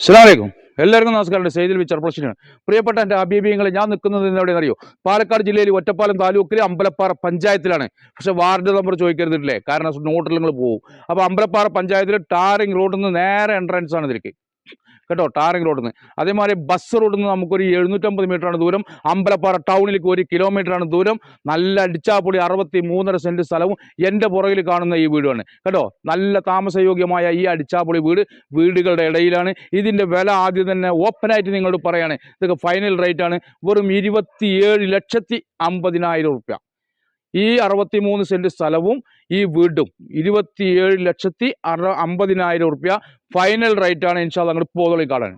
അസ്സലാമലൈക്കും. എല്ലാവർക്കും നമസ്കാരം. സെയ്തിൽ പ്രശ്നമാണ് പ്രിയപ്പെട്ട എന്റെ അബീബിയങ്ങളെ ഞാൻ നിൽക്കുന്നത് എവിടെയെന്ന് അറിയോ? പാലക്കാട് ജില്ലയിൽ ഒറ്റപ്പാലം താലൂക്കിലെ അമ്പലപ്പാറ പഞ്ചായത്തിലാണ്. പക്ഷേ വാർഡ് നമ്പർ ചോദിക്കരുതില്ലേ കാരണം നോട്ടിൽ നിങ്ങൾ പോകും അപ്പോൾ അമ്പലപ്പാറ പഞ്ചായത്തിൽ ടാറിംഗ് റോഡിൽ നിന്ന് നേരെ എൻട്രൻസ് ആണ് ഇതിലേക്ക്. കേട്ടോ ടാറിംഗ് റോഡിൽ നിന്ന് അതേമാതിരി ബസ് റോഡിൽ നിന്ന് നമുക്കൊരു എഴുന്നൂറ്റമ്പത് ആണ് ദൂരം. അമ്പലപ്പാറ ടൗണിലേക്ക് ഒരു കിലോമീറ്ററാണ് ദൂരം. നല്ല അടിച്ചാപ്പൊളി അറുപത്തി മൂന്നര സെന്റ് സ്ഥലവും എന്റെ പുറകിൽ കാണുന്ന ഈ വീടുമാണ്. കേട്ടോ നല്ല താമസയോഗ്യമായ ഈ അടിച്ചാപ്പൊളി വീട് വീടുകളുടെ ഇടയിലാണ്. ഇതിന്റെ വില ആദ്യം തന്നെ ഓപ്പണായിട്ട് നിങ്ങളോട് പറയാണ്. ഇതൊക്കെ ഫൈനൽ റേറ്റ് ആണ്. വെറും ഇരുപത്തിയേഴ് ലക്ഷത്തി അമ്പതിനായിരം റുപ്യ ഈ അറുപത്തി മൂന്ന് സെന്റ് സ്ഥലവും ഈ വീടും ഇരുപത്തിയേഴ് ലക്ഷത്തി അറ അമ്പതിനായിരം റുപ്യ ഫൈനൽ റേറ്റാണ് ഇൻഷാല്ല അങ്ങോട്ട് പോകളി കാണാൻ.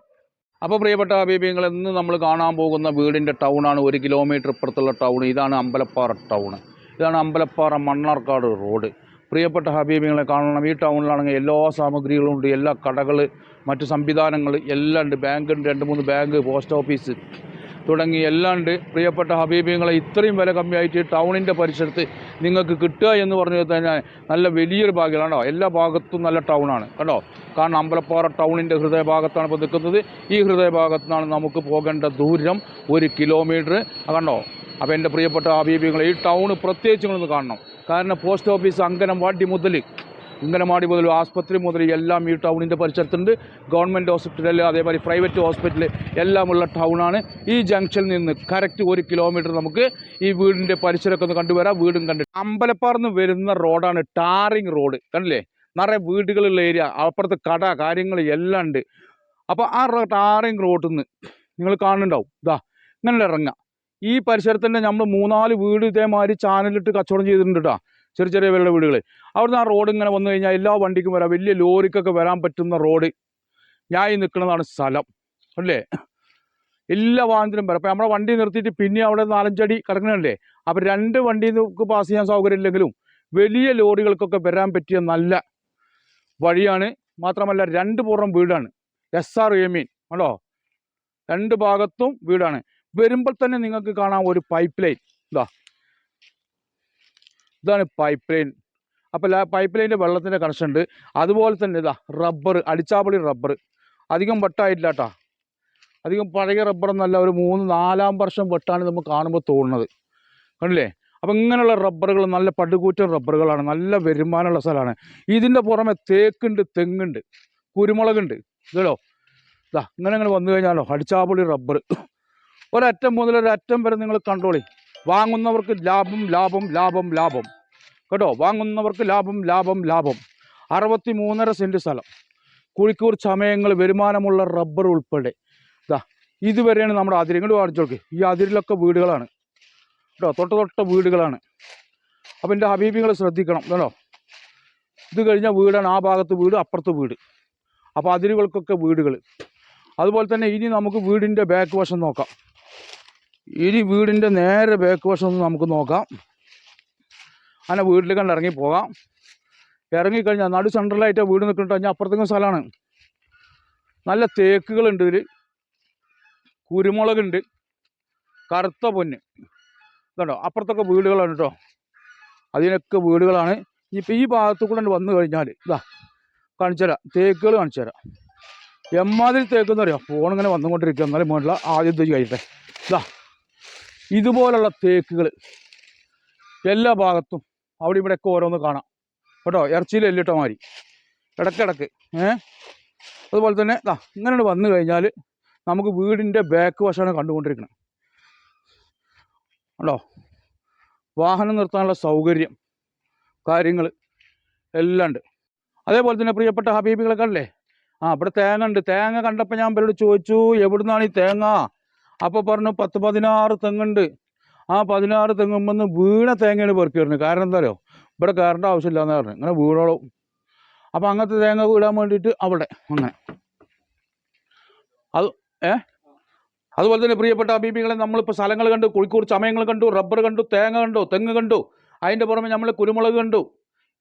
അപ്പോൾ പ്രിയപ്പെട്ട അബീബിങ്ങൾ ഇന്ന് നമ്മൾ കാണാൻ പോകുന്ന വീടിന്റെ ടൗൺ ആണ് ഒരു കിലോമീറ്റർ ഇപ്പുറത്തുള്ള ടൗൺ ഇതാണ് അമ്പലപ്പാറ ടൗൺ ഇതാണ് അമ്പലപ്പാറ മണ്ണാർക്കാട് റോഡ് പ്രിയപ്പെട്ട ഹബീബികളെ കാണണം. ഈ ടൗണിലാണെങ്കിൽ എല്ലാ സാമഗ്രികളും ഉണ്ട്. എല്ലാ കടകൾ മറ്റു സംവിധാനങ്ങൾ എല്ലാം ഉണ്ട്. ബാങ്ക് ഉണ്ട് രണ്ട് മൂന്ന് ബാങ്ക് പോസ്റ്റ് ഓഫീസ്. തുടങ്ങി എല്ലാണ്ട് പ്രിയപ്പെട്ട ഹബീബിങ്ങളെ ഇത്രയും വില കമ്മിയായിട്ട് ടൗണിന്റെ പരിസരത്ത് നിങ്ങൾക്ക് കിട്ടുക എന്ന് പറഞ്ഞു കഴിഞ്ഞാൽ നല്ല വലിയൊരു ഭാഗ്യമാണ് കേട്ടോ. എല്ലാ ഭാഗത്തും നല്ല ടൗണാണ് കേട്ടോ. കാരണം അമ്പലപ്പാറ ടൗണിന്റെ ഹൃദയഭാഗത്താണ് ഇപ്പോൾ നിൽക്കുന്നത്. ഈ ഹൃദയഭാഗത്തു നിന്നാണ് നമുക്ക് പോകേണ്ട ദൂരം ഒരു കിലോമീറ്റർ. കണ്ടോ? അപ്പോൾ എന്റെ പ്രിയപ്പെട്ട ഹബീബികളെ ഈ ടൗൺ പ്രത്യേകിച്ച് നിങ്ങളൊന്ന് കാണണം. കാരണം പോസ്റ്റ് ഓഫീസ് അങ്കനവാടി മുതൽ അങ്കനവാടി മുതൽ ആസ്പത്രി മുതൽ എല്ലാം ഈ ടൗണിന്റെ പരിസരത്തുണ്ട്. ഗവൺമെന്റ് ഹോസ്പിറ്റൽ അതേപോലെ പ്രൈവറ്റ് ഹോസ്പിറ്റൽ എല്ലാമുള്ള ടൗണാണ്. ഈ ജംഗ്ഷനിൽ നിന്ന് കറക്റ്റ് ഒരു കിലോമീറ്റർ നമുക്ക് ഈ വീടിന്റെ പരിസരമൊക്കെ ഒന്ന് കണ്ടുവരാം. വീടും കണ്ടിട്ട് അമ്പലപ്പാർന്ന് വരുന്ന റോഡാണ് ടാറിങ് റോഡ്. കണ്ടില്ലേ? നിറയെ വീടുകളുള്ള ഏരിയ. അപ്പുറത്ത് കട കാര്യങ്ങൾ എല്ലാം ഉണ്ട്. അപ്പോൾ ആ ടാറിങ് റോഡിൽ നിന്ന് നിങ്ങൾ കാണുന്നുണ്ടാവും. ഇതാ ഇങ്ങനെ ഇറങ്ങാം. ഈ പരിസരത്തിന്റെ നമ്മൾ മൂന്നാൽ വീട് ഇതേമാതിരി ചാനലിട്ട് കച്ചവടം ചെയ്തിട്ടുണ്ട് കേട്ടോ ചെറിയ ചെറിയ പേരുടെ വീടുകൾ. അവിടുന്ന് ആ റോഡ് ഇങ്ങനെ വന്നു കഴിഞ്ഞാൽ എല്ലാ വണ്ടിക്കും വരാം. വലിയ ലോറിക്കൊക്കെ വരാൻ പറ്റുന്ന റോഡ്. ഞാൻ നിൽക്കുന്നതാണ് സ്ഥലം. അല്ലേ? എല്ലാ വാഹനത്തിനും വരാം. അപ്പോൾ നമ്മളെ വണ്ടി നിർത്തിയിട്ട് പിന്നെ അവിടെ നാലഞ്ചടി കിടക്കണല്ലേ? അപ്പോൾ രണ്ട് വണ്ടി നമുക്ക് പാസ് ചെയ്യാൻ സൗകര്യം ഇല്ലെങ്കിലും വലിയ ലോറികൾക്കൊക്കെ വരാൻ പറ്റിയ നല്ല വഴിയാണ്. മാത്രമല്ല രണ്ട് പൂർണം വീടാണ്. എസ് ആർ എമീൻ ആണോ രണ്ട് ഭാഗത്തും വീടാണ്. വരുമ്പോൾ തന്നെ നിങ്ങൾക്ക് കാണാം ഒരു പൈപ്പ് ലൈൻ ഇതാ. ഇതാണ് പൈപ്പ് ലൈൻ അപ്പോൾ പൈപ്പ് ലൈന്റെ വെള്ളത്തിന്റെ കണക്ഷൻ ഉണ്ട്. അതുപോലെ തന്നെ ഇതാ റബ്ബർ അടിച്ചാപ്പളി റബ്ബർ അധികം വെട്ടായിട്ടില്ല അധികം പഴയ റബ്ബറൊന്നല്ല ഒരു മൂന്ന് നാലാം വർഷം വെട്ടാണ് നമുക്ക് കാണുമ്പോൾ തോന്നുന്നത്. കണ്ടില്ലേ? അപ്പം ഇങ്ങനെയുള്ള റബ്ബറുകൾ നല്ല പടുകൂറ്റൻ റബ്ബറുകളാണ് നല്ല വരുമാനമുള്ള സ്ഥലമാണ്. ഇതിന്റെ പുറമെ തേക്കുണ്ട് തെങ്ങുണ്ട് കുരുമുളകുണ്ട്. ഇതല്ലോ ഇതാ ഇങ്ങനെ ഇങ്ങനെ വന്നു കഴിഞ്ഞാലോ അടിച്ചാപ്പൊളി റബ്ബർ ഒരറ്റം മുതൽ ഒരറ്റം വരെ നിങ്ങൾ കണ്ടോളി. വാങ്ങുന്നവർക്ക് ലാഭം ലാഭം ലാഭം ലാഭം. കേട്ടോ? വാങ്ങുന്നവർക്ക് ലാഭം ലാഭം ലാഭം. അറുപത്തി മൂന്നര സെന്റ് സ്ഥലം. കുഴിക്കൂർ ചമയങ്ങൾ വരുമാനമുള്ള റബ്ബർ ഉൾപ്പെടെ. ഇതാ ഇതുവരെയാണ് നമ്മുടെ അതിര് ഇങ്ങോട്ട് കാണിച്ചു നോക്കി ഈ അതിരിലൊക്കെ വീടുകളാണ്. കേട്ടോ? തൊട്ട തൊട്ട വീടുകളാണ്. അപ്പം എന്റെ ഹബീബികൾ ശ്രദ്ധിക്കണം കേട്ടോ. ഇത് കഴിഞ്ഞാൽ വീടാണ് ആ ഭാഗത്ത് വീട് അപ്പുറത്ത് വീട്. അപ്പോൾ അതിരുകൾക്കൊക്കെ വീടുകൾ അതുപോലെ തന്നെ ഇനി നമുക്ക് വീടിന്റെ ബാക്ക് വശം നോക്കാം. ഇനി വീടിന്റെ നേരെ ബാക്ക് വശം നമുക്ക് നോക്കാം. അങ്ങനെ വീട്ടിൽ കണ്ട് ഇറങ്ങി പോകാം. ഇറങ്ങിക്കഴിഞ്ഞാൽ നടു സെൻട്രലായിട്ട് വീട് നിൽക്കുന്നുണ്ട് കഴിഞ്ഞാൽ അപ്പുറത്തേക്കും സ്ഥലമാണ്. നല്ല തേക്കുകളുണ്ട് ഇതിൽ കുരുമുളകുണ്ട്. കറുത്ത പൊന്ന്. ഇതുണ്ടോ? അപ്പുറത്തൊക്കെ വീടുകളാണ് കേട്ടോ. അതിനൊക്കെ വീടുകളാണ്. ഇനിയിപ്പോൾ ഈ ഭാഗത്തു കൂടെ വന്നു കഴിഞ്ഞാൽ ഇതാ കാണിച്ചു തരാം. തേക്കുകൾ കാണിച്ചു തരാം. എമ്മാതിരി തേക്കെന്ന് പറയാം. ഫോൺ ഇങ്ങനെ വന്നുകൊണ്ടിരിക്കുക എന്നാലും മുകളിലുള്ള ആദ്യം ഇത് കഴിയട്ടെ ഇതാ ഇതുപോലുള്ള തേക്കുകൾ എല്ലാ ഭാഗത്തും അവിടെ ഇവിടെയൊക്കെ ഓരോന്ന് കാണാം. കേട്ടോ? ഇറച്ചിയിൽ എല്ലിട്ടോ മാതിരി ഇടക്കിടക്ക് ഏ? അതുപോലെ തന്നെ ദാ ഇങ്ങനെ വന്നു കഴിഞ്ഞാൽ നമുക്ക് വീടിന്റെ ബാക്ക് വശമാണ് കണ്ടുകൊണ്ടിരിക്കുന്നത്. ഉണ്ടോ വാഹനം നിർത്താനുള്ള സൗകര്യം കാര്യങ്ങൾ എല്ലാം ഉണ്ട്. അതേപോലെ തന്നെ പ്രിയപ്പെട്ട ഹബീബികളെ കണ്ടില്ലേ? ആ ഇവിടെ തേങ്ങ ഉണ്ട്. തേങ്ങ കണ്ടപ്പോൾ ഞാൻ ഇവരോട് ചോദിച്ചു എവിടുന്നാണ് ഈ തേങ്ങ? അപ്പോൾ പറഞ്ഞു പത്ത് പതിനാറ് തെങ്ങുണ്ട്. ആ പതിനാറ് തെങ്ങുമ്പോൾ വീണ തേങ്ങയാണ് പെറുക്കി വരുന്നത്. കാരണം എന്താ ഇവിടെ കയറേണ്ട ആവശ്യമില്ലാന്ന് പറഞ്ഞു. ഇങ്ങനെ വീണോളും. അപ്പോൾ അങ്ങനത്തെ തേങ്ങ വീടാൻ വേണ്ടിയിട്ട് അവിടെ അങ്ങനെ അത് ഏ? അതുപോലെ തന്നെ പ്രിയപ്പെട്ട അബീബികളെ നമ്മളിപ്പോൾ സ്ഥലങ്ങൾ കണ്ടു കോഴിക്കോട് ചമയങ്ങൾ കണ്ടു റബ്ബർ കണ്ടു തേങ്ങ കണ്ടു തെങ്ങ് കണ്ടു. അതിന്റെ പുറമെ നമ്മൾ കുരുമുളക് കണ്ടു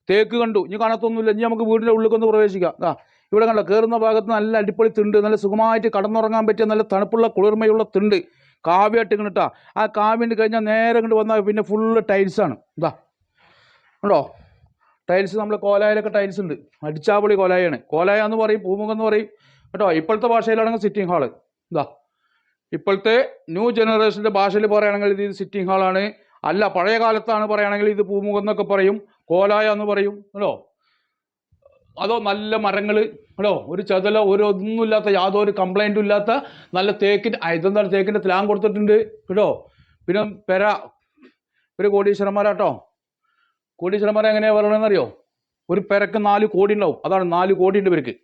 തേക്ക് കണ്ടു. ഇനി കാണത്തൊന്നുമില്ല. ഇനി നമുക്ക് വീടിന്റെ ഉള്ളിൽ പ്രവേശിക്കാം. ആ ഇവിടെ കണ്ടോ കയറുന്ന ഭാഗത്ത് നല്ല അടിപൊളി തിണ്ട് നല്ല സുഖമായിട്ട് കടന്നുറങ്ങാൻ പറ്റിയ നല്ല തണുപ്പുള്ള കുളിർമയുള്ള തിണ്ട്. കാവ്യായിട്ട് ഇങ്ങോട്ടാ ആ കാവ്യണ്ട് കഴിഞ്ഞാൽ നേരെ ഇങ്ങോട്ട് വന്നാൽ പിന്നെ ഫുള്ള് ടൈൽസാണ് ഇതാ. ഉണ്ടോ ടൈൽസ് നമ്മൾ കോലായിലൊക്കെ ടൈൽസ് ഉണ്ട്. അടിച്ചാപൊളി കോലായാണ്. കോലായ എന്ന് പറയും പൂമുഖം എന്ന് പറയും. കേട്ടോ ഇപ്പോഴത്തെ ഭാഷയിലാണെങ്കിൽ സിറ്റിംഗ് ഹാൾ ഇതാ. ഇപ്പോഴത്തെ ന്യൂ ജനറേഷന്റെ ഭാഷയിൽ പറയുകയാണെങ്കിൽ ഇത് സിറ്റിംഗ് ഹാളാണ് അല്ല പഴയ കാലത്താണ് പറയുകയാണെങ്കിൽ ഇത് പൂമുഖം എന്നൊക്കെ പറയും. കോലായ എന്ന് പറയും. കേട്ടോ അതോ നല്ല മരങ്ങൾ കേട്ടോ ഒരു ചതല ഒരു ഒന്നുമില്ലാത്ത യാതൊരു കംപ്ലൈന്റും ഇല്ലാത്ത നല്ല തേക്കിന്റെ ഇതെന്താണ് തേക്കിന്റെ തിലാം കൊടുത്തിട്ടുണ്ട്? കേട്ടോ പിന്നെ പെര ഒരു കോടീശ്വരന്മാരാട്ടോ. കോടീശ്വരന്മാരെ എങ്ങനെയാണ് പറയണമെന്നറിയോ ഒരു പെരക്ക് നാല് കോടി ഉണ്ടാവും. അതാണ് നാല് കോടി ഉണ്ട് ഇവർക്ക്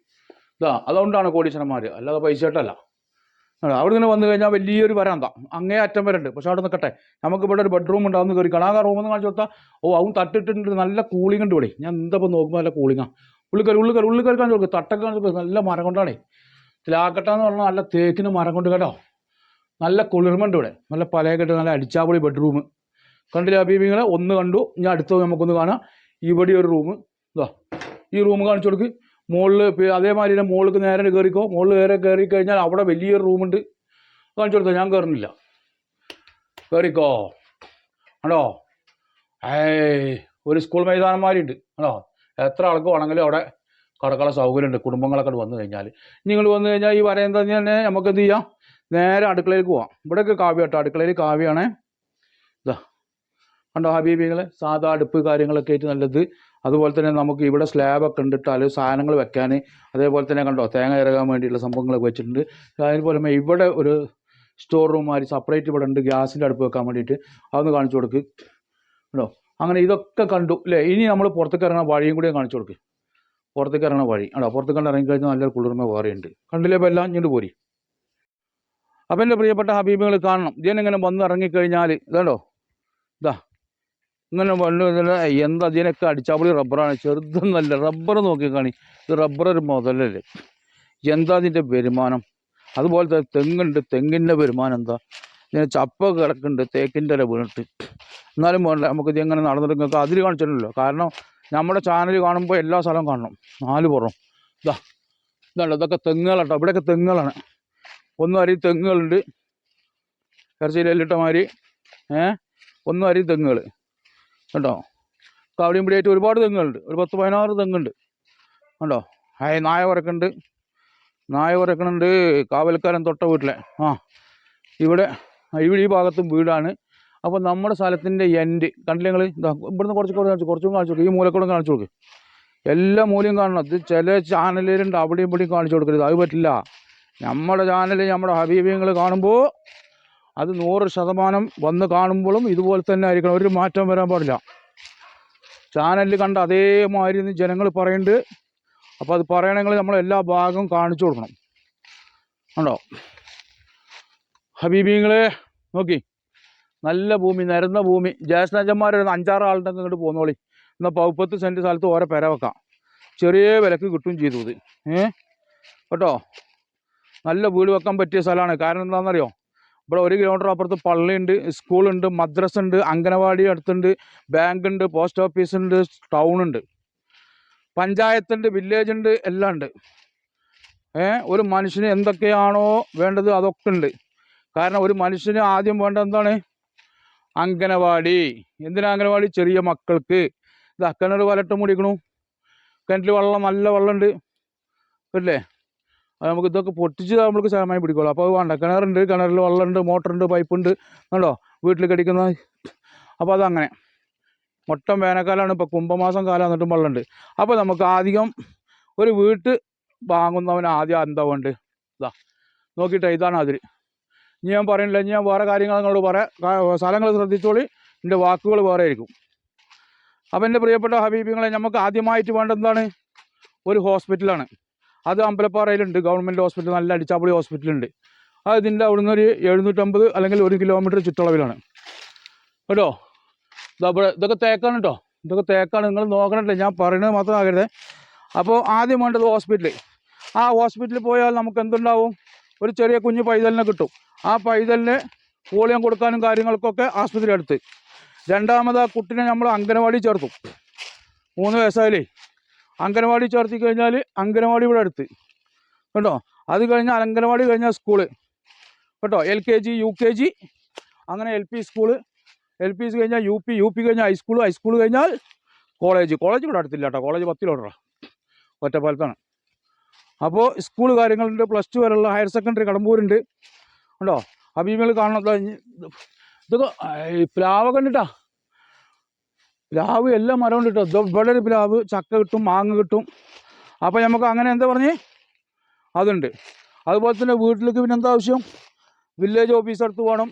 ഇതാ അതുകൊണ്ടാണ് കോടീശ്വരന്മാർ അല്ലാതെ പൈസ ആയിട്ടല്ല. അവിടെ നിന്ന് വന്നു കഴിഞ്ഞാൽ വലിയൊരു വരാന്ത. അങ്ങേ അറ്റം വരെ ഉണ്ട്. പക്ഷെ അവിടെ നിൽക്കട്ടെ നമുക്ക് ഇവിടെ ഒരു ബെഡ്റൂം ഉണ്ടാവുന്ന കയറി റൂം എന്ന് കാണിച്ചു കൊടുത്താൽ ഓ അവൻ തട്ടിട്ടുണ്ട്. നല്ല കൂളിംഗ് ഉണ്ട് ഇവിടെ. ഞാൻ എന്താ ഇപ്പം നോക്കുമ്പോൾ നല്ല കൂളിങ്ങാ ഉള്ളിക്കറി ഉള്ളിക്കറി ഉള്ളിക്കറി കാണിച്ചു കൊടുക്കും. തട്ടൊക്കെ കൊടുക്കും. നല്ല മരം കൊണ്ടാണേ. ത്ലാക്കട്ട എന്ന് പറഞ്ഞാൽ നല്ല തേക്കിന് മരം കൊണ്ട് കേട്ടോ. നല്ല കുളിർമുണ്ട് ഇവിടെ. നല്ല പലയൊക്കെ നല്ല അടിച്ചാപൊളി ബെഡ്റൂം. കണ്ടില്ല അബീബിങ്ങളെ ഒന്ന് കണ്ടു. ഞാൻ അടുത്ത് നമുക്കൊന്ന് കാണാം. ഇവിടെ ഒരു റൂം. ഇതാ ഈ റൂം കാണിച്ചു കൊടുക്ക്. മുകളിൽ അതേമാതിരി തന്നെ മുകളിലേക്ക് നേരെ കയറിക്കോ മുകളിൽ നേരെ കയറി കഴിഞ്ഞാൽ അവിടെ വലിയൊരു റൂമുണ്ട്. കാണിച്ചു കൊടുത്തോ? ഞാൻ കയറുന്നില്ല കയറിക്കോ ആണോ? ഏയ് ഒരു സ്കൂൾ മൈതാനന്മാരുണ്ട് ആണോ? എത്ര ആൾക്ക് വേണമെങ്കിലും അവിടെ കടക്കള സൗകര്യമുണ്ട് കുടുംബങ്ങളൊക്കെ വന്നു കഴിഞ്ഞാൽ നിങ്ങൾ വന്നു കഴിഞ്ഞാൽ ഈ വരേണ്ടത് തന്നെ നമുക്ക് എന്ത് ചെയ്യാം? നേരെ അടുക്കളയിലേക്ക് പോവാം. ഇവിടെയൊക്കെ കാവ്യ കേട്ടോ. അടുക്കളയിൽ കാവ്യാണേ. ഇതാ കണ്ടോ ഹബീബികളെ സാധാ അടുപ്പ് കാര്യങ്ങളൊക്കെ ആയിട്ട് നല്ലത്. അതുപോലെ തന്നെ നമുക്ക് ഇവിടെ സ്ലാബൊക്കെ ഉണ്ടിട്ടാൽ സാധനങ്ങൾ വെക്കാൻ അതേപോലെ തന്നെ കണ്ടോ തേങ്ങ ഇറങ്ങാൻ വേണ്ടിയിട്ടുള്ള സംഭവങ്ങളൊക്കെ വെച്ചിട്ടുണ്ട്. അതുപോലെ ഇവിടെ ഒരു സ്റ്റോർ റൂം മാതിരി സെപ്പറേറ്റ് ഇവിടെ ഉണ്ട്. ഗ്യാസിന്റെ അടുപ്പ് വെക്കാൻ വേണ്ടിയിട്ട്. അതൊന്ന് കാണിച്ചു കൊടുക്ക്. കേട്ടോ അങ്ങനെ ഇതൊക്കെ കണ്ടു. അല്ലേ ഇനി നമ്മൾ പുറത്തേക്ക് ഇറങ്ങുന്ന വഴിയും കൂടി കാണിച്ചു കൊടുക്ക്. പുറത്തേക്ക് ഇറങ്ങുന്ന വഴി. അല്ല പുറത്തേക്ക് കണ്ട് ഇറങ്ങി കഴിഞ്ഞാൽ നല്ലൊരു കുളിർമ വേറെയുണ്ട് കണ്ടില്ലേ? ഇപ്പോൾ എല്ലാം ഇങ്ങോട്ട് പോരി. അപ്പം എന്റെ പ്രിയപ്പെട്ട ഹബീബുകൾ കാണണം. ഇതിനെങ്ങനെ വന്ന് ഇറങ്ങിക്കഴിഞ്ഞാൽ ഇതാണ്ടോ? ഇതാ. ഇങ്ങനെ വന്ന് എന്താ ഇതിനൊക്കെ അടിച്ചാപ്പൊളി റബ്ബറാണ്. ചെറുതൊന്നല്ല റബ്ബർ നോക്കി കാണി. ഇത് റബ്ബർ ഒരു മുതലല്ലേ? എന്താ ഇതിന്റെ വരുമാനം? അതുപോലത്തെ തെങ്ങുണ്ട്. തെങ്ങിന്റെ വരുമാനം എന്താ? ഇതിന് ചപ്പ കിടക്കുന്നുണ്ട് തേക്കിന്റെ ഇല വീണിട്ട്. എന്നാലും വേണ്ട നമുക്ക് ഇത് എങ്ങനെ നടന്നിട്ട് അതിൽ കാണിച്ചിട്ടുണ്ടല്ലോ കാരണം നമ്മുടെ ചാനൽ കാണുമ്പോൾ എല്ലാ സ്ഥലവും കാണണം. നാല് പുറം. ഇതാ ഇതാണ്ടോ ഇതൊക്കെ തെങ്ങുകളാട്ടോ. ഇവിടെയൊക്കെ തെങ്ങുകളാണ്. ഒന്നും അരി തെങ്ങുകളുണ്ട്. ഇറച്ചിയിലിട്ട മാതിരി. ഏ? ഒന്നും അരി തെങ്ങുകൾ കേട്ടോ കവടിയും പിടിയായിട്ട് ഒരുപാട് തെങ്ങുകളുണ്ട്. ഒരു പത്ത് പതിനാറ് തെങ്ങുണ്ട്. കണ്ടോ? ആയ നായ കുറക്കുന്നുണ്ട്. നായ കുറക്കുന്നുണ്ട്. കാവൽക്കാരൻ തൊട്ട വീട്ടിലെ. ആ ഇവിടെ ഇവിടെ ഈ ഭാഗത്തും വീടാണ്. അപ്പോൾ നമ്മുടെ സ്ഥലത്തിന്റെ എൻഡ് കണ്ടില്ല നിങ്ങൾ ഇതാ ഇവിടുന്ന് കുറച്ച് കൂടെ കാണിച്ചു കുറച്ചും കാണിച്ചു കൊടുക്കും. ഈ മൂലക്കൂടെ കാണിച്ചു കൊടുക്കും. എല്ലാ മൂലയും കാണണം. ഇത് ചില ചാനലുകളുണ്ട് അവിടെയും ഇവിടെയും കാണിച്ചു കൊടുക്കരുത്. അത് പറ്റില്ല. നമ്മുടെ ചാനൽ നമ്മുടെ ഹബീബിയങ്ങൾ കാണുമ്പോൾ അത് നൂറ് ശതമാനം വന്ന് കാണുമ്പോഴും ഇതുപോലെ തന്നെ ആയിരിക്കണം. ഒരു മാറ്റം വരാൻ പാടില്ല. ചാനലിൽ കണ്ട അതേമാതിരി ജനങ്ങൾ പറയുന്നുണ്ട് അപ്പോൾ അത് പറയണമെങ്കിൽ നമ്മൾ എല്ലാ ഭാഗവും കാണിച്ചു കൊടുക്കണം. ഉണ്ടോ ഹബീബിങ്ങളെ നോക്കി. നല്ല ഭൂമി നിരന്ന ഭൂമി. ജ്യേഷ്ഠന്മാർ അഞ്ചാറ് ആളുടെ ഇങ്ങോട്ട് പോന്നോളി. എന്നാൽ പൗപ്പത്ത് സെന്റ് സ്ഥലത്ത് ഓരോ പെര വെക്കാം. ചെറിയ വിലക്ക് കിട്ടും ചെയ്തു ഇത്. ഏഹ് കേട്ടോ? നല്ല വീട് വെക്കാൻ പറ്റിയ സ്ഥലമാണ്. കാരണം എന്താണെന്നറിയോ? ഇവിടെ ഒരു കിലോമീറ്റർ അപ്പുറത്ത് പള്ളിയുണ്ട് സ്കൂളുണ്ട് മദ്രസ ഉണ്ട് അംഗനവാടി അടുത്തുണ്ട് ബാങ്ക് ഉണ്ട് പോസ്റ്റ് ഓഫീസ് ഉണ്ട് ടൗൺ ഉണ്ട്. പഞ്ചായത്തുണ്ട് വില്ലേജ് ഉണ്ട് എല്ലാം ഉണ്ട്. ഏ? ഒരു മനുഷ്യന് എന്തൊക്കെയാണോ വേണ്ടത് അതൊക്കെ ഉണ്ട്. കാരണം ഒരു മനുഷ്യന് ആദ്യം വേണ്ട എന്താണ്? അംഗനവാടി. എന്തിനാ അംഗനവാടി? ചെറിയ മക്കൾക്ക്. ഇത് കിണർ വലട്ടം മുടിക്കണു. കിണറ്റിൽ വെള്ളം നല്ല വെള്ളമുണ്ട്. അല്ലേ? അത് നമുക്ക് ഇതൊക്കെ പൊട്ടിച്ച് നമ്മൾക്ക് ശരമായി പിടിക്കുള്ളൂ. അപ്പോൾ അത് വേണ്ട. കിണറുണ്ട് കിണറിൽ വെള്ളമുണ്ട് മോട്ടറുണ്ട് പൈപ്പുണ്ട്. കണ്ടോ? വീട്ടിൽ കടിക്കുന്ന അപ്പോൾ അതങ്ങനെ. മൊട്ടം വേനൽക്കാലമാണ് ഇപ്പോൾ. കുംഭമാസം കാലം എന്നിട്ടും വെള്ളമുണ്ട്. അപ്പോൾ നമുക്ക് ആദ്യം ഒരു വീട്ട് വാങ്ങുന്നവന് ആദ്യം എന്താ വേണ്ടത്? ഇതാ നോക്കിയിട്ട് ഇതാണ് അതിൽ ഇനി ഞാൻ പറയുന്നില്ല ഇനി ഞാൻ വേറെ കാര്യങ്ങൾ നിങ്ങളോട് പറയാം. സ്ഥലങ്ങൾ ശ്രദ്ധിച്ചോളി. എന്റെ വാക്കുകൾ വേറെ ആയിരിക്കും. അപ്പം എന്റെ പ്രിയപ്പെട്ട ഹബീബിങ്ങളെ നമുക്ക് ആദ്യമായിട്ട് വേണ്ടത് എന്താണ്? ഒരു ഹോസ്പിറ്റലാണ്. അത് അമ്പലപ്പാറയിലുണ്ട്. ഗവൺമെന്റ് ഹോസ്പിറ്റൽ നല്ല അടിച്ചാപ്പൊളി ഹോസ്പിറ്റലുണ്ട്. അത് ഇതിന്റെ അവിടുന്ന് ഒരു എഴുന്നൂറ്റമ്പത് അല്ലെങ്കിൽ ഒരു കിലോമീറ്റർ ചുറ്റളവിലാണ്. കേട്ടോ? ഇതപ്പോൾ ഇതൊക്കെ തേക്കാണ് കേട്ടോ. ഇതൊക്കെ തേക്കാണ്. നിങ്ങൾ നോക്കണല്ലേ. ഞാൻ പറയുന്നത് മാത്രം ആകരുത്. അപ്പോൾ ആദ്യം വേണ്ടത് ഹോസ്പിറ്റൽ ആ ഹോസ്പിറ്റലിൽ പോയാൽ നമുക്ക് എന്തുണ്ടാവും? ഒരു ചെറിയ കുഞ്ഞു പൈതലിനെ കിട്ടും. ആ പൈതലിന് പോളിയം കൊടുക്കാനും കാര്യങ്ങൾക്കൊക്കെ ആശുപത്രി അടുത്ത് രണ്ടാമത് ആ കുട്ടിനെ നമ്മൾ അംഗനവാടി ചേർത്തു. മൂന്ന് വയസ്സായാലേ അംഗനവാടി ചേർത്തി കഴിഞ്ഞാൽ അംഗനവാടി ഇവിടെ അടുത്ത് കേട്ടോ അത് കഴിഞ്ഞാൽ അംഗനവാടി കഴിഞ്ഞാൽ സ്കൂൾ. കേട്ടോ? L K G U K G അങ്ങനെ L P school. L P കഴിഞ്ഞാൽ യു പി യു പി കഴിഞ്ഞാൽ ഹൈസ്കൂൾ ഹൈസ്കൂൾ കഴിഞ്ഞാൽ കോളേജ്. കോളേജ് ഇവിടെ അടുത്തില്ല കേട്ടോ. കോളേജ് പത്തിലോട്ടാ ഒറ്റപ്പാലത്താണ്. അപ്പോൾ സ്കൂൾ കാര്യങ്ങളുണ്ട്. പ്ലസ് ടു വരെയുള്ള ഹയർ സെക്കൻഡറി കടമ്പൂരുണ്ട്. ഉണ്ടോ ഭീമികൾ കാണുന്നത് ഇതൊക്കെ പ്ലാവ് കണ്ടിട്ടാ? പ്ലാവ് എല്ലാം മരം കൊണ്ടിട്ടോ ഇവിടെ ഒരു പ്ലാവ് ചക്ക കിട്ടും മാങ്ങ കിട്ടും. അപ്പോൾ നമുക്ക് അങ്ങനെ എന്താ പറഞ്ഞ്? അതുണ്ട്. അതുപോലെ തന്നെ വീട്ടിലേക്ക് പിന്നെ എന്താ ആവശ്യം? വില്ലേജ് ഓഫീസ് അടുത്ത് പോകണം.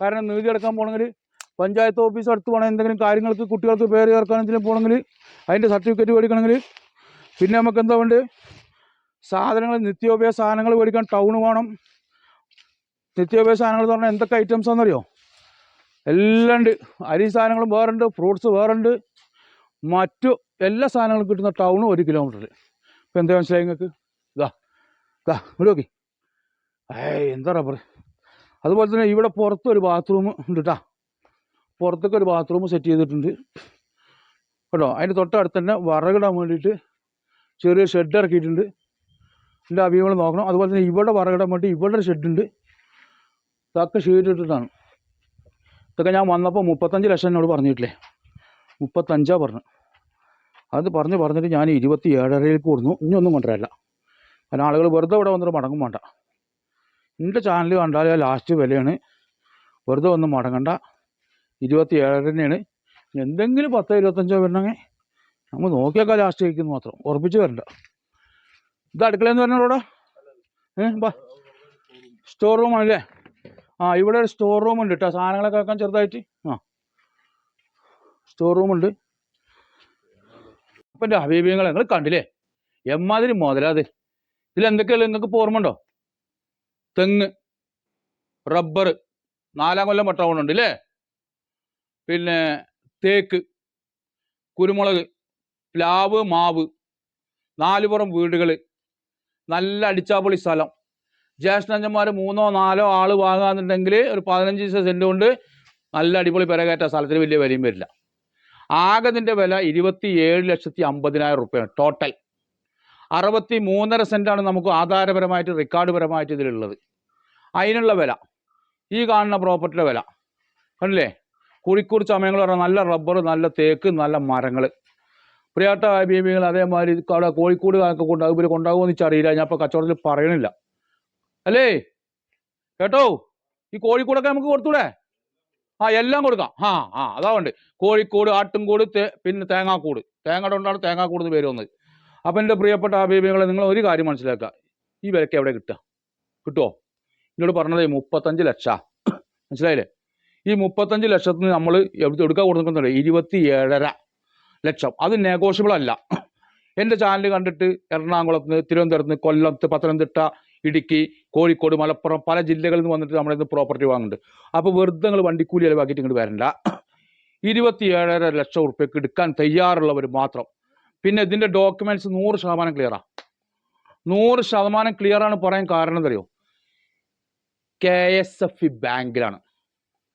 കാരണം നീതി അടക്കാൻ പോകണമെങ്കിൽ പഞ്ചായത്ത് ഓഫീസ് അടുത്ത് പോകണം. എന്തെങ്കിലും കാര്യങ്ങൾക്ക് കുട്ടികൾക്ക് പേര് ചേർക്കാൻ എന്തെങ്കിലും പോകണമെങ്കിൽ അതിന്റെ സർട്ടിഫിക്കറ്റ് മേടിക്കണമെങ്കിൽ പിന്നെ നമുക്ക് എന്താ വേണ്ടത്? സാധനങ്ങൾ നിത്യോപയോഗ സാധനങ്ങൾ മേടിക്കാൻ ടൗണ് പോകണം നിത്യോപയോഗ സാധനങ്ങൾ എന്ന് പറഞ്ഞാൽ എന്തൊക്കെ ഐറ്റംസ് ആണെന്നറിയോ? എല്ലാം ഉണ്ട്. അരി സാധനങ്ങളും വേറുണ്ട് ഫ്രൂട്ട്സ് വേറുണ്ട്. മറ്റു എല്ലാ സാധനങ്ങളും കിട്ടുന്ന ടൗൺ ഒരു കിലോമീറ്ററിൽ ഇപ്പം എന്താ മനസ്സിലായി നിങ്ങൾക്ക്? ഇതാ ഇതാ ഇവിടെ നോക്കി. ഏയ് എന്താ റബ്ബർ? അതുപോലെ തന്നെ ഇവിടെ പുറത്ത് ഒരു ബാത്റൂം ഉണ്ട് കേട്ടോ പുറത്തൊക്കെ ഒരു ബാത്റൂം സെറ്റ് ചെയ്തിട്ടുണ്ട്. കേട്ടോ അതിന്റെ തൊട്ടടുത്ത് തന്നെ വറകിടാൻ വേണ്ടിയിട്ട് ചെറിയ ഷെഡ് ഇറക്കിയിട്ടുണ്ട്. എന്റെ അഭിമുഖം നോക്കണം. അതുപോലെ തന്നെ ഇവിടെ വറകിടാൻ വേണ്ടി ഇവിടെ ഒരു ഷെഡുണ്ട് ഇതൊക്കെ ഷീറ്റ് ഇട്ടിട്ടാണ് ഇതൊക്കെ ഞാൻ വന്നപ്പോൾ മുപ്പത്തഞ്ച് ലക്ഷം എന്നോട് പറഞ്ഞിട്ടില്ലേ? മുപ്പത്തഞ്ചാണ് പറഞ്ഞു. അത് പറഞ്ഞ് പറഞ്ഞിട്ട് ഞാൻ ഇരുപത്തി ഏഴരയിലേക്ക് കൊടുന്നു ഇനിയൊന്നും കൊണ്ടുവരില്ല. കാരണം ആളുകൾ വെറുതെ ഇവിടെ വന്നിട്ട് മടങ്ങും വേണ്ട. എന്റെ ചാനൽ കണ്ടാൽ ലാസ്റ്റ് വിലയാണ്. വെറുതെ ഒന്നും മടങ്ങണ്ട. ഇരുപത്തി ഏഴര എന്തെങ്കിലും പത്തോ ഇരുപത്തഞ്ചോ വരണമെങ്കിൽ നമ്മൾ നോക്കിയൊക്കെ ലാസ്റ്റ് കഴിക്കുന്നു മാത്രം. ഉറപ്പിച്ച് വരണ്ട. ഇത് അടുക്കളയെന്ന് പറഞ്ഞോടാ ഏ സ്റ്റോർ റൂമാണല്ലേ ആ ഇവിടെ ഒരു സ്റ്റോർ റൂം ഉണ്ട് കേട്ടോ സാധനങ്ങളൊക്കെ വെക്കാൻ ചെറുതായിട്ട്. ആ. സ്റ്റോർ റൂം ഉണ്ട്. അപ്പം എന്റെ അഭിപ്രായങ്ങൾ നിങ്ങൾ കണ്ടില്ലേ? എമ്മാതിരി മുതലാത് ഇതിൽ എന്തൊക്കെയല്ല നിങ്ങൾക്ക് ഓർമ്മയുണ്ടോ ഓർമ്മ തെങ്ങ് റബ്ബർ നാലാം കൊല്ലം പട്ടാവുന്നുണ്ട് ഇല്ലേ പിന്നെ തേക്ക് കുരുമുളക് പ്ലാവ് മാവ് നാലുപുറം വീടുകൾ നല്ല അടിച്ചാപൊളി സ്ഥലം. ജ്യേഷ്ഠനഞ്ചന്മാർ മൂന്നോ നാലോ ആൾ വാങ്ങാന്നുണ്ടെങ്കിൽ ഒരു പതിനഞ്ച് ദിവസം സെന്റ് കൊണ്ട് നല്ല അടിപൊളി പെരകയറ്റ സ്ഥലത്തിന് വലിയ വിലയും വരില്ല. ആകെ വില ഇരുപത്തി ഏഴ് ലക്ഷത്തി അമ്പതിനായിരം റുപ്യാണ് ടോട്ടൽ അറുപത്തി മൂന്നര സെന്റാണ് നമുക്ക് ആധാരപരമായിട്ട് റെക്കോർഡ് പരമായിട്ട് ഇതിലുള്ളത്. അതിനുള്ള വില ഈ കാണുന്ന പ്രോപ്പർട്ടിയുടെ വില. കണ്ടില്ലേ? കുഴിക്കൂർ ചമയങ്ങൾ പറഞ്ഞാൽ നല്ല റബ്ബർ നല്ല തേക്ക് നല്ല മരങ്ങൾ. പ്രിയാട്ട ബീമികൾ അതേമാതിരി അവിടെ കോഴിക്കോട് ഒക്കെ കൊണ്ടാകും ഇവർ കൊണ്ടാകുമെന്ന് വെച്ചറിയില്ല ഞാൻ ഇപ്പോൾ കച്ചവടത്തിൽ പറയണില്ല. അല്ലേ? കേട്ടോ? ഈ കോഴിക്കോടൊക്കെ നമുക്ക് കൊടുത്തൂടെ? ആ എല്ലാം കൊടുക്കാം. ആ ആ അതാ ഉണ്ട് കോഴിക്കോട് ആട്ടുംകൂട് പിന്നെ തേങ്ങാക്കൂട്. തേങ്ങയുടെ കൊണ്ടാണ് തേങ്ങാക്കൂട് എന്ന് പേര് വന്നത്. അപ്പം എന്റെ പ്രിയപ്പെട്ട അഭിപ്രായങ്ങളെ നിങ്ങൾ ഒരു കാര്യം മനസ്സിലാക്കുക. ഈ വിലക്ക് എവിടെ കിട്ടുക? കിട്ടുമോ എന്നോട് പറഞ്ഞത് മുപ്പത്തഞ്ച് ലക്ഷ. മനസ്സിലായില്ലേ? ഈ മുപ്പത്തഞ്ച് ലക്ഷത്തിന് നമ്മൾ എടുക്കാൻ കൊടുക്കുന്നുണ്ട് ഇരുപത്തി ഏഴര ലക്ഷം. അത് നെഗോഷ്യബിൾ അല്ല. എന്റെ ചാനൽ കണ്ടിട്ട് എറണാകുളത്ത് നിന്ന് തിരുവനന്തപുരത്ത് നിന്ന് കൊല്ലത്ത് പത്തനംതിട്ട ഇടുക്കി കോഴിക്കോട് മലപ്പുറം പല ജില്ലകളിൽ നിന്ന് വന്നിട്ട് നമ്മുടെ ഇന്ന് പ്രോപ്പർട്ടി വാങ്ങുന്നുണ്ട്. അപ്പോൾ വെറുതെ നിങ്ങൾ വണ്ടിക്കൂലി ചിലവാക്കിയിട്ട് ഇങ്ങോട്ട് വരണ്ട. ഇരുപത്തി ഏഴര ലക്ഷം ഉറുപ്പ്യക്ക് എടുക്കാൻ തയ്യാറുള്ളവർ മാത്രം. പിന്നെ ഇതിന്റെ ഡോക്യുമെന്റ്സ് നൂറ് ശതമാനം ക്ലിയറാണ് നൂറ് ശതമാനം ക്ലിയറാണ് പറയാൻ കാരണം എന്തറിയോ? കെ എസ് എഫ് ഇ ബാങ്കിലാണ്.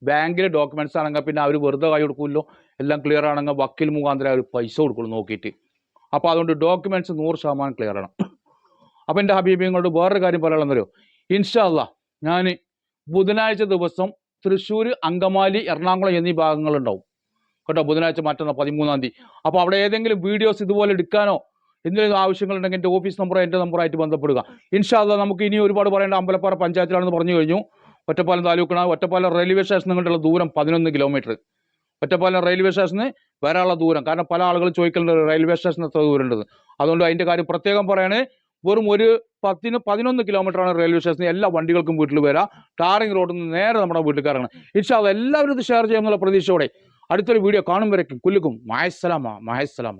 ബാങ്കിലെ ഡോക്യുമെന്റ്സ് ആണെങ്കിൽ പിന്നെ അവർ വെറുതെ കൈ കൊടുക്കുമല്ലോ എല്ലാം ക്ലിയർ ആണെങ്കിൽ വക്കീൽ മുഖാന്തരം അവർ പൈസ കൊടുക്കുള്ളൂ നോക്കിയിട്ട്. അപ്പോൾ അതുകൊണ്ട് ഡോക്യുമെന്റ്സ് നൂറ് ശതമാനം ക്ലിയർ ആണ്. അപ്പോൾ എന്റെ ഹബീബിങ്ങളോട് വേറൊരു കാര്യം പറയാനുള്ളതെന്നറിയോ ഇൻഷാല്ല ഞാൻ ബുധനാഴ്ച ദിവസം തൃശ്ശൂർ അങ്കമാലി എറണാകുളം എന്നീ ഭാഗങ്ങളുണ്ടാവും. കേട്ടോ ബുധനാഴ്ച മറ്റന്നാ പതിമൂന്നാം തീയതി. അപ്പോൾ അവിടെ ഏതെങ്കിലും വീഡിയോസ് ഇതുപോലെ എടുക്കാനോ എന്തെങ്കിലും ആവശ്യങ്ങളുണ്ടെങ്കിൽ എന്റെ ഓഫീസ് നമ്പറോ എന്റെ നമ്പറായിട്ട് ബന്ധപ്പെടുക. ഇൻഷാല്ല നമുക്ക് ഇനി ഒരുപാട് പറയേണ്ട അമ്പലപ്പാറ പഞ്ചായത്തിലാണെന്ന് പറഞ്ഞു കഴിഞ്ഞു. ഒറ്റപ്പാലം താലൂക്കാണ്. ഒറ്റപ്പാലം റെയിൽവേ സ്റ്റേഷൻ കൊണ്ടുള്ള ദൂരം പതിനൊന്ന് കിലോമീറ്റർ. ഒറ്റപ്പാലം റെയിൽവേ സ്റ്റേഷന് വരാനുള്ള ദൂരം. കാരണം പല ആളുകൾ ചോദിക്കലുണ്ട് റെയിൽവേ സ്റ്റേഷൻ എത്ര ദൂരം ഉണ്ടെന്ന് അതുകൊണ്ട് അതിന്റെ കാര്യം പ്രത്യേകം പറയാണ്. വെറും ഒരു പത്തിന് പതിനൊന്ന് കിലോമീറ്ററാണ് റെയിൽവേ സ്റ്റേഷൻ എല്ലാ വണ്ടികൾക്കും വീട്ടിൽ വരാം. ടാറിംഗ് റോഡിൽ നിന്ന് നേരെ നമ്മുടെ വീട്ടിൽ കയറണം ഇൻഷാ എല്ലാവരും ഇത് ഷെയർ ചെയ്യാമെന്നുള്ള പ്രതീക്ഷയോടെ അടുത്തൊരു വീഡിയോ കാണും വരയ്ക്കും കുല്ലുക്കും. മഹസ്സലാമ മഹസ്സലാമ